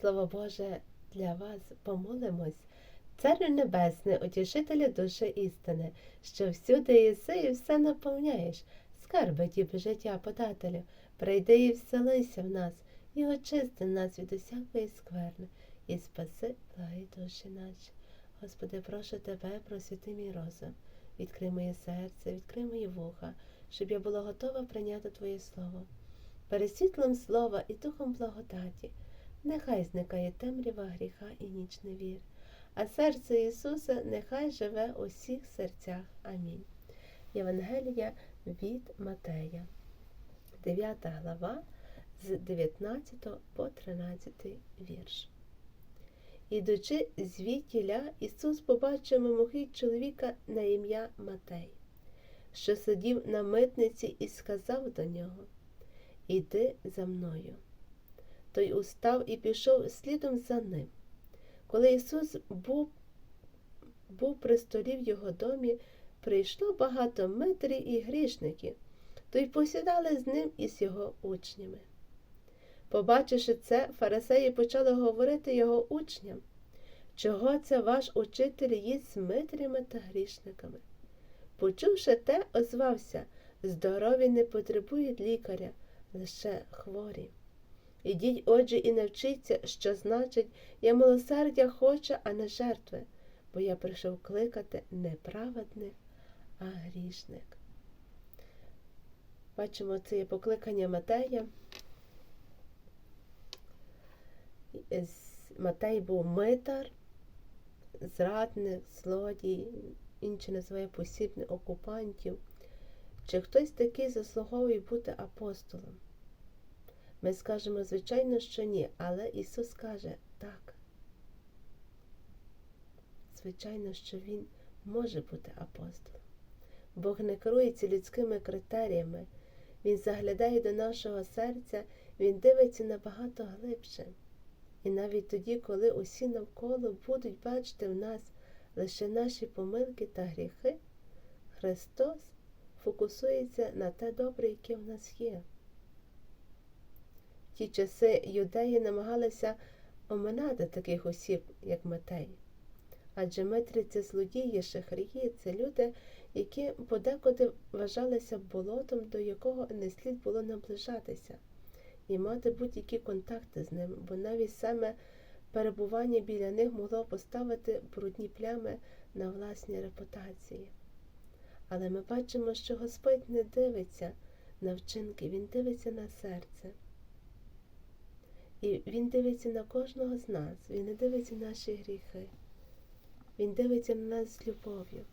Слово Боже для вас помолимось. Царю Небесний, утішителю душі істини, що всюди єси і все наповняєш, скарби діби життя подателю, прийди і вселися в нас, і очисти нас від усякої скверни, і спаси благі душі наші. Господи, прошу тебе, просвіти мій розум, відкрий моє серце, відкрий мої вуха, щоб я була готова прийняти Твоє Слово. Перед світлом слова і духом благодаті, нехай зникає темрява гріха і ніч невір, а серце Ісуса нехай живе у всіх серцях. Амінь. Євангелія від Матея, 9 глава з 19 по 13 вірш. Ідучи звідтіля, Ісус побачив мимохідь чоловіка на ім'я Матей, що сидів на митниці і сказав до нього Іди за мною. Той устав і пішов слідом за ним. Коли Ісус був, був при столі в його домі, прийшло багато митрів і грішників, то й посідали з ним і з його учнями. Побачивши це, фарисеї почали говорити його учням, чого це ваш учитель їсть з митрями та грішниками. Почувши те, озвався здорові не потребують лікаря, лише хворі. Ідіть, отже, і навчіться, що значить я милосердя хочу, а не жертви, бо я прийшов кликати не праведних, а грішник. Бачимо, це є покликання Матея. Матей був митар, зрадник, злодій, інші називає посібник окупантів. Чи хтось такий заслуговує бути апостолом? Ми скажемо, звичайно, що ні, але Ісус каже так. Звичайно, що Він може бути апостолом. Бог не керується людськими критеріями, Він заглядає до нашого серця, Він дивиться набагато глибше. І навіть тоді, коли усі навколо будуть бачити в нас лише наші помилки та гріхи, Христос фокусується на те добре, яке в нас є. Ті часи юдеї намагалися оминати таких осіб, як Матей. Адже Митрі це злодії, шахрії, це люди, які подекуди вважалися болотом, до якого не слід було наближатися, і мати будь-які контакти з ним, бо навіть саме перебування біля них могло поставити брудні плями на власні репутації. Але ми бачимо, що Господь не дивиться на вчинки, Він дивиться на серце. І Він дивиться на кожного з нас, Він не дивиться на наші гріхи. Він дивиться на нас з любов'ю.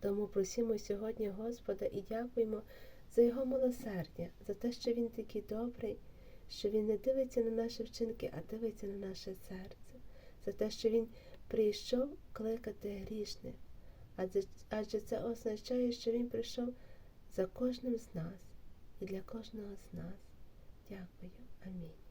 Тому просимо сьогодні Господа і дякуємо за Його милосердя, за те, що Він такий добрий, що Він не дивиться на наші вчинки, а дивиться на наше серце, за те, що Він прийшов кликати грішних, адже це означає, що Він прийшов за кожним з нас і для кожного з нас. Дякую. Амінь.